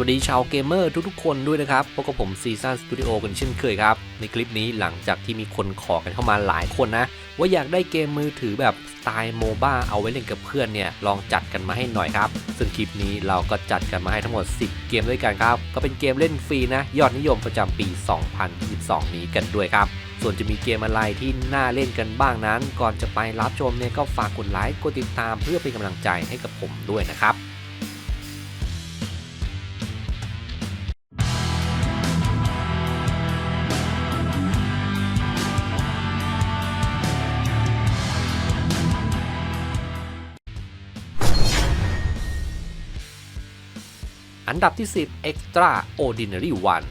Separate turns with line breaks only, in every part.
วัสดีชาวเกมเมอร์ทุกๆคนด้วยนะครับพบกับผมซีซันสตูดิโอกันเช่นเคยครับ ในคลิปนี้หลังจากที่มีคนขอกันเข้ามาหลายคนนะ ว่าอยากได้เกมมือถือแบบสไตล์โมบ้าเอาไว้เล่นกับเพื่อนเนี่ยลองจัดกันมาให้หน่อยครับ ซึ่งคลิปนี้เราก็จัดกันมาให้ทั้งหมด 10 เกมด้วยกันครับ ก็เป็นเกมเล่นฟรีนะ ยอดนิยมประจำปี 2022 นี้กันด้วยครับส่วนจะมีเกมอะไรที่น่าเล่นกันบ้างนั้น ก่อนจะไปรับชมเนี่ยก็ฝากกดไลค์กดติดตามเพื่อเป็นกำลังใจให้กับผมด้วยนะครับ อันดับที่ 10 Extra Ordinary One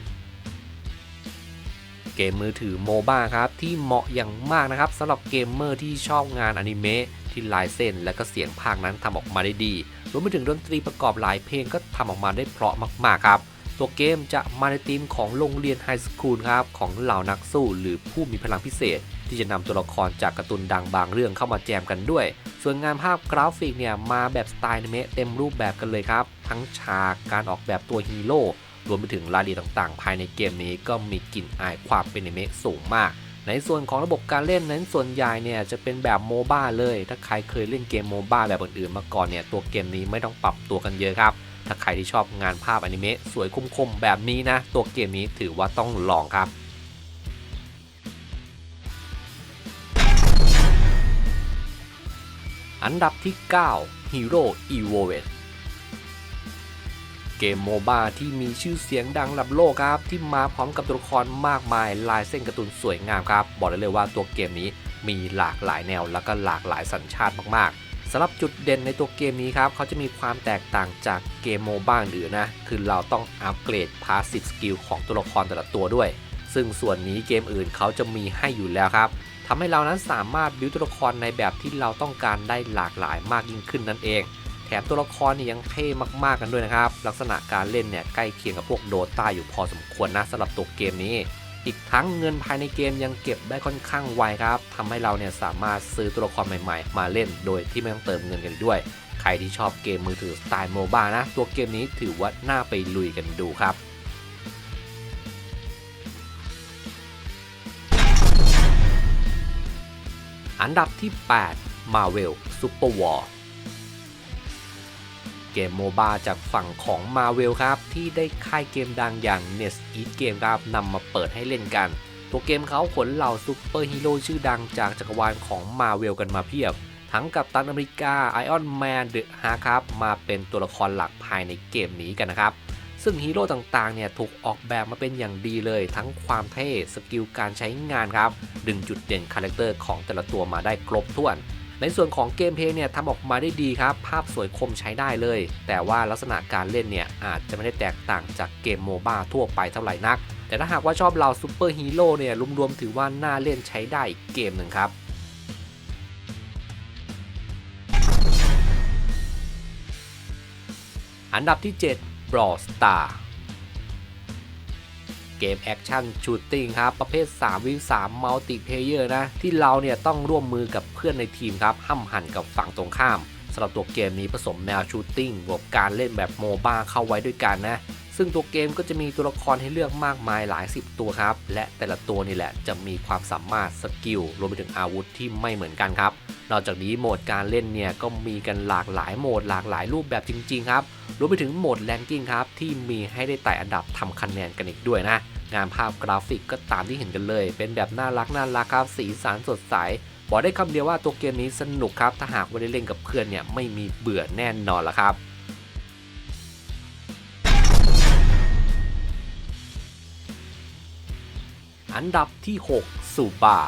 เกมมือถือโมบ้าครับ ที่เหมาะอย่างมากนะครับสำหรับเกมเมอร์ที่ชอบงานอนิเมะที่ลายเส้นและก็เสียงภาคนั้นทำออกมาได้ดี รวมไปถึงดนตรีประกอบหลายเพลงก็ทำออกมาได้เพราะมากๆครับ ตัวเกมจะมาในธีมของโรงเรียนไฮสคูลครับ ของเหล่านักสู้หรือผู้มีพลังพิเศษ ที่จะนำตัวละครจากการ์ตูนดังบางเรื่องเข้ามาแจมกันด้วย ส่วนงานภาพกราฟิกเนี่ยมาแบบสไตล์อนิเมะเต็มรูปแบบกันเลยครับ ทั้งฉากการออกแบบตัวฮีโร่รวมไปถึงรายละเอียดต่างๆ ภายในเกมนี้ก็มีกลิ่นอายความเป็นอนิเมะสูงมาก ในส่วนของระบบการเล่นนั้นส่วนใหญ่เนี่ยจะเป็นแบบโมบ้าเลย ถ้าใครเคยเล่นเกมโมบ้าแบบอื่นๆมาก่อนเนี่ยตัวเกมนี้ไม่ต้องปรับตัวกันเยอะครับ ถ้าใครที่ชอบงานภาพอนิเมะสวยคมๆแบบนี้นะ ตัวเกมนี้ถือว่าต้องลองครับ อันดับที่ 9 Hero Evolved เกมโมบ้าที่มีชื่อเสียงดังระดับโลกครับ ที่มาพร้อมกับตัวละครมากมายลายเส้นการ์ตูนสวยงามครับ บอกได้เลยว่าตัวเกมนี้มีหลากหลายแนวและก็หลากหลายสัญชาติมากๆสำหรับจุดเด่นในตัวเกมนี้ครับเขาจะมีความแตกต่างจากเกมโมบ้าอื่นนะ คือเราต้องอัปเกรดพาสซีฟสกิลของตัวละครแต่ละตัวด้วย ซึ่งส่วนนี้เกมอื่นเขาจะมีให้อยู่แล้วครับ ทำให้เรานั้นสามารถบิวตัวละครในแบบที่เราต้องการได้หลากหลายมากยิ่งขึ้นนั่นเอง แถมตัวละครนี่ยังเท่มากๆกันด้วยนะครับ ลักษณะการเล่นเนี่ยใกล้เคียงกับพวกโดตาอยู่พอสมควรนะสำหรับตัวเกมนี้ อีกทั้งเงินภายในเกมยังเก็บได้ค่อนข้างไวครับทำให้เราเนี่ยสามารถซื้อตัวละครใหม่ๆ มาเล่นโดยที่ไม่ต้องเติมเงินกันด้วย ใครที่ชอบเกมมือถือสไตล์โมบ้านะ ตัวเกมนี้ถือว่าน่าไปลุยกันดูครับ อันดับที่ 8 Marvel Super War เกมโมบาจากฝั่งของ Marvel ครับ ที่ได้ค่ายเกมดังอย่าง n e s Eat Game ครับนำมาเปิดให้เล่นกัน ตัวเกมเขาขนเหล่าซูเปอร์ฮีโร่ชื่อดังจากจักรวาลของ Marvel กันมาเพียบ ทั้งกับตันอเมริกาไอออนแมนเดอะฮาครับมาเป็นตัวละครหลักภายในเกมนี้กันนะครับ ซึ่งฮีโร่ต่างๆเนี่ยถูกออกแบบมาเป็นอย่างดีเลย ทั้งความเท่สกิลการใช้งานครับ ดึงจุดเด่นคาแรคเตอร์ของแต่ละตัวมาได้ครบถ้วน ในส่วนของเกมเพลย์เนี่ยทำออกมาได้ดีครับ ภาพสวยคมใช้ได้เลย แต่ว่าลักษณะการเล่นเนี่ยอาจจะไม่ได้แตกต่างจากเกมโมบ้าทั่วไปเท่าไหร่นัก แต่ถ้าหากว่าชอบเราซูเปอร์ฮีโร่เนี่ยรวมๆถือว่าน่าเล่นใช้ได้เกมหนึ่งครับอันดับที่ 7 บรอสตาเกมแอคชั่นชูตติ้งครับ ประเภท 3 วิว3มัลติเพเยอร์นะ ที่เราเนี่ยต้องร่วมมือกับเพื่อนในทีมครับห้ำหั่นกับฝั่งตรงข้ามสำหรับตัวเกมนี้ผสมแนวชูตติ้งบวกการเล่นแบบโมบ้าเข้าไว้ด้วยกันนะ ซึ่งตัวเกมก็จะมีตัวละครให้เลือกมากมายหลายสิบตัวครับ และแต่ละตัวนี่แหละจะมีความสามารถสกิลรวมไปถึงอาวุธที่ไม่เหมือนกันครับ นอกจากนี้โหมดการเล่นเนี่ยก็มีกันหลากหลายโหมดหลากหลายรูปแบบจริงๆครับ รวมไปถึงโหมดแรงกิ้งครับที่มีให้ได้ไต่อันดับทำคะแนนกันอีกด้วยนะ งานภาพกราฟิกก็ตามที่เห็นกันเลย เป็นแบบน่ารักน่ารักครับ สีสันสดใสบอกได้คำเดียวว่าตัวเกมนี้สนุกครับ ถ้าหากว่าได้เล่นกับเพื่อนเนี่ยไม่มีเบื่อแน่นอนละครับ อันดับที่6ซูบา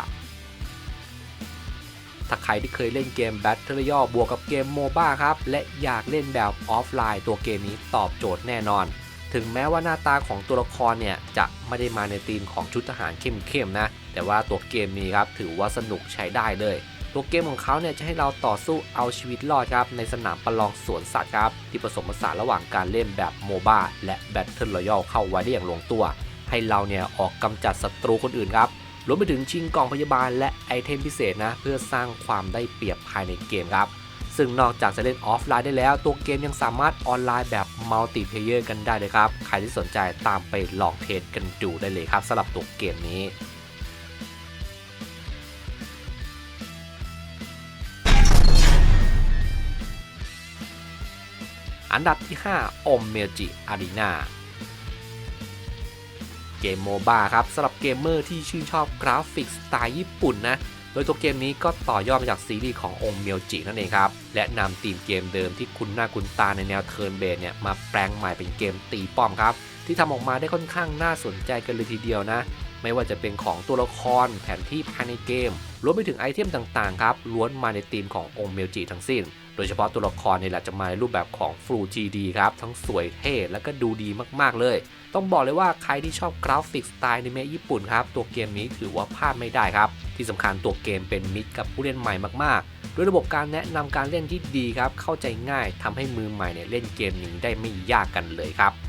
ถ้าใครที่เคยเล่นเกม Battle Royale บวกกับเกม MOBA ครับ และอยากเล่นแบบออฟไลน์ตัวเกมนี้ตอบโจทย์แน่นอน ถึงแม้ว่าหน้าตาของตัวละครเนี่ย จะไม่ได้มาในธีมของชุดทหารเข้มๆนะ แต่ว่าตัวเกมนี้ครับ ถือว่าสนุกใช้ได้เลย ตัวเกมของเขาเนี่ยจะให้เราต่อสู้เอาชีวิตรอดครับ ในสนามประลองสวนสัตว์ครับ ที่ผสมผสานระหว่างการเล่นแบบโมบ้าและ Battle Royale เข้าไว้ได้อย่างลงตัว ให้เราเนี่ยออกกำจัดศัตรูคนอื่นครับรวมไปถึงชิงกล่องพยาบาลและไอเทมพิเศษนะเพื่อสร้างความได้เปรียบภายในเกมครับซึ่งนอกจากจะเล่นออฟไลน์ได้แล้ว ตัวเกมยังสามารถออนไลน์แบบมัลติเพเยอร์กันได้เลยครับ ใครที่สนใจตามไปลองเทสกันดูได้เลยครับสำหรับตัวเกมนี้อันดับที่5อมเมจิอารีนา เกมโมบ้าครับสำหรับเกมเมอร์ที่ชื่นชอบกราฟิกสไตล์ญี่ปุ่นนะ โดยตัวเกมนี้ก็ต่อยอดมาจากซีรีส์ขององค์เมียวจินั่นเองครับ และนำทีมเกมเดิมที่คุณหน้าคุณตาในแนวเทิร์นเบสเนี่ยมาแปลงใหม่เป็นเกมตีป้อมครับ ที่ทำออกมาได้ค่อนข้างน่าสนใจกันเลยทีเดียวนะ ไม่ว่าจะเป็นของตัวละครแผนที่ภายในเกม รวมไปถึงไอเทมต่างๆครับล้วนมาในธีมขององค์เมลจิทั้งสิ้น โดยเฉพาะตัวละครนี่แหละจะมาในรูปแบบของ Full GD ครับ ทั้งสวยเท่และก็ดูดีมากๆเลย ต้องบอกเลยว่าใครที่ชอบกราฟิกสไตล์ในเมญี่ปุ่นครับตัวเกมนี้ถือว่าพลาดไม่ได้ครับ ที่สำคัญตัวเกมเป็นมิตรกับผู้เล่นใหม่มากๆด้วยระบบการแนะนำการเล่นที่ดีครับ เข้าใจง่ายทำให้มือใหม่เนี่ยเล่นเกมนี้ได้ไม่ยากกันเลยครับ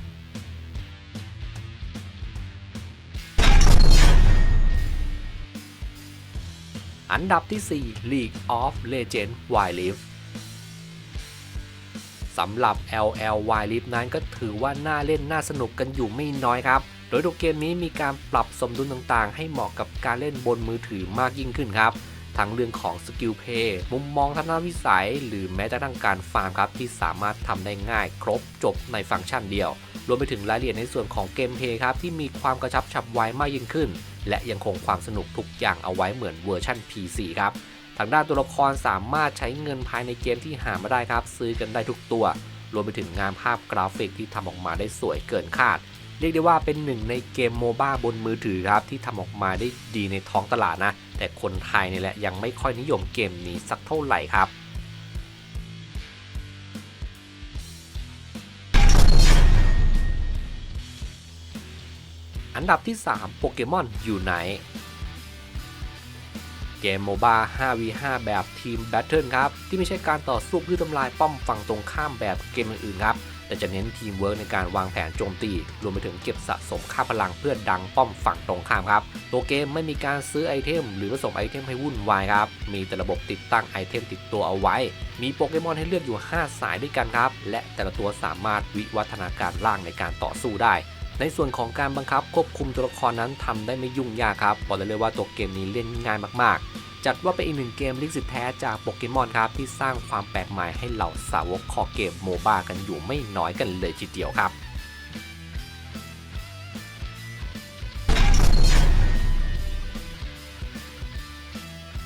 อันดับที่ 4 League of Legends Wild Rift สำหรับ LL Wild Rift นั้นก็ถือว่าน่าเล่นน่าสนุกกันอยู่ไม่น้อยครับ โดยตัวเกมนี้มีการปรับสมดุลต่างๆ ให้เหมาะกับการเล่นบนมือถือมากยิ่งขึ้นครับ ทั้งเรื่องของสกิลเพย์มุมมองทัศนวิสัย หรือแม้แต่ทั้งการฟาร์มครับที่สามารถทำได้ง่าย ครบจบในฟังก์ชันเดียว รวมไปถึงรายละเอียดในส่วนของเกมเพย์ครับที่มีความกระชับฉับไวมากยิ่งขึ้น และยังคงความสนุกทุกอย่างเอาไว้เหมือนเวอร์ชัน PC ครับ ทางด้านตัวละครสามารถใช้เงินภายในเกมที่หามาได้ครับ ซื้อกันได้ทุกตัว รวมไปถึงงานภาพกราฟิกที่ทำออกมาได้สวยเกินคาด เรียกได้ว่าเป็นหนึ่งในเกมโมบ้าบนมือถือครับที่ทำออกมาได้ดีในท้องตลาดนะ แต่คนไทยนี่แหละยังไม่ค่อยนิยมเกมนี้สักเท่าไหร่ครับ อันดับที่ 3 โปเกมอนอยู่ไหน เกมโมบ้า 5v5 แบบทีมแบทเทิลครับ ที่ไม่ใช่การต่อสู้เพื่อทำลายป้อมฝั่งตรงข้ามแบบเกมอื่นๆครับ แต่จะเน้นทีมเวิร์กในการวางแผนโจมตี รวมไปถึงเก็บสะสมค่าพลังเพื่อดังป้อมฝั่งตรงข้ามครับ ตัวเกมไม่มีการซื้อไอเทม หรือผสมไอเทมให้วุ่นวายครับ มีแต่ระบบติดตั้งไอเทมติดตัวเอาไว้มีโปเกมอนให้เลือกอยู่ 5 สายด้วยกันครับ และแต่ละตัวสามารถวิวัฒนาการล่างในการต่อสู้ได้ ในส่วนของการบังคับควบคุมตัวละครนั้นทำได้ไม่ยุ่งยากครับบอกเลยว่าตัวเกมนี้เล่นง่ายมากๆ จัดว่าเป็นอีกหนึ่งเกมลิขสิทธิ์แท้จากโปเกมอนครับที่สร้างความแปลกใหม่ให้เหล่าสาวกคอเกมโมบ้ากันอยู่ไม่น้อยกันเลยทีเดียวครับ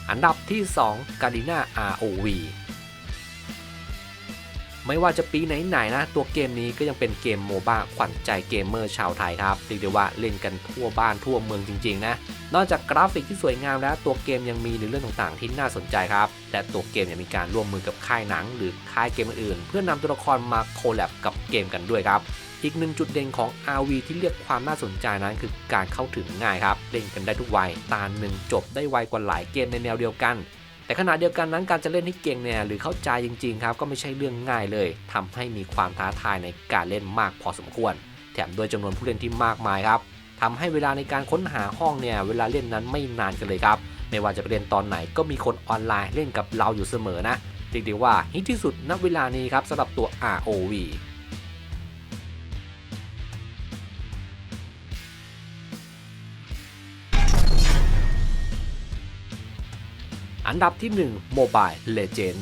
อันดับที่ 2 g a r d i n a ROV ไม่ว่าจะปีไหนๆนะตัวเกมนี้ก็ยังเป็นเกมโมบ้าขวัญใจเกมเมอร์ชาวไทยครับเรียกได้ว่าเล่นกันทั่วบ้านทั่วเมืองจริงๆนะนอกจากกราฟิกที่สวยงามแล้วตัวเกมยังมีในเรื่องต่างๆ ที่น่าสนใจครับและตัวเกมยังมีการร่วมมือกับค่ายหนัง หรือค่ายเกมอื่นเพื่อนำตัวละครมาโคแลบกับเกมกันด้วยครับอีกหนึ่งจุดเด่นของ RV ที่เรียกความน่าสนใจนั้นคือการเข้าถึงง่ายครับ เล่นกันได้ทุกวัย ตาหนึ่งจบได้ไวกว่าหลายเกมในแนวเดียวกัน แต่ขณะเดียวกันนั้นการจะเล่นให้เก่งเนี่ยหรือเข้าใจจริงๆครับก็ไม่ใช่เรื่องง่ายเลยทำให้มีความท้าทายในการเล่นมากพอสมควร แถมด้วยจำนวนผู้เล่นที่มากมายครับทำให้เวลาในการค้นหาห้องเนี่ยเวลาเล่นนั้นไม่นานกันเลยครับ ไม่ว่าจะไปเล่นตอนไหนก็มีคนออนไลน์เล่นกับเราอยู่เสมอนะเรียกได้ว่าฮิตที่สุดณเวลานี้ครับสำหรับตัว ROV อันดับที่1 Mobile Legend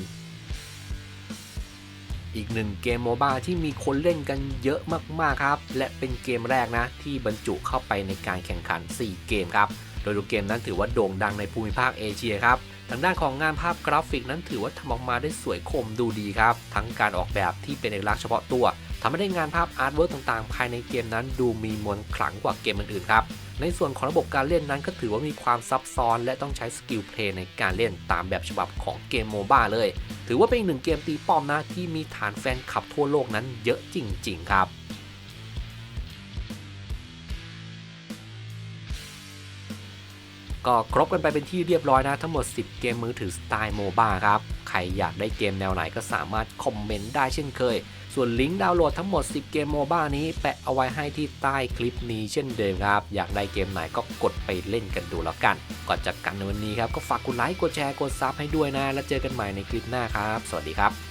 อีกหนึ่งเกมโมบายที่มีคนเล่นกันเยอะมากๆครับ และเป็นเกมแรกนะที่บรรจุเข้าไปในการแข่งขัน 4 เกมครับ โดยตัวเกมนั้นถือว่าโด่งดังในภูมิภาคเอเชียครับทางด้านของงานภาพกราฟิกนั้นถือว่าทำออกมาได้สวยคมดูดีครับ ทั้งการออกแบบที่เป็นเอกลักษณ์เฉพาะตัวทำให้ได้งานภาพอาร์ตเวิร์กต่างๆ ภายในเกมนั้นดูมีมวลขลังกว่าเกมอื่นๆครับ ในส่วนของระบบการเล่นนั้นก็ถือว่ามีความซับซ้อนและต้องใช้สกิลเพลย์ในการเล่นตามแบบฉบับของเกมโมบ้าเลย ถือว่าเป็นอีกหนึ่งเกมตีป้อมนะที่มีฐานแฟนคลับทั่วโลกนั้นเยอะจริง ๆ ครับก็ครบกันไปเป็นที่เรียบร้อยนะ ทั้งหมด 10 เกมมือถือสไตล์โมบ้าครับ ใครอยากได้เกมแนวไหนก็สามารถคอมเมนต์ได้เช่นเคย ส่วนลิงก์ดาวน์โหลดทั้งหมด 10 เกมโมบ้านี้แปะเอาไว้ให้ที่ใต้คลิปนี้เช่นเดิมครับ อยากได้เกมไหนก็กดไปเล่นกันดูแล้วกัน ก่อนจากกันในวันนี้ครับ ก็ฝากกดไลค์กดแชร์กดซับให้ด้วยนะ แล้วเจอกันใหม่ในคลิปหน้าครับ สวัสดีครับ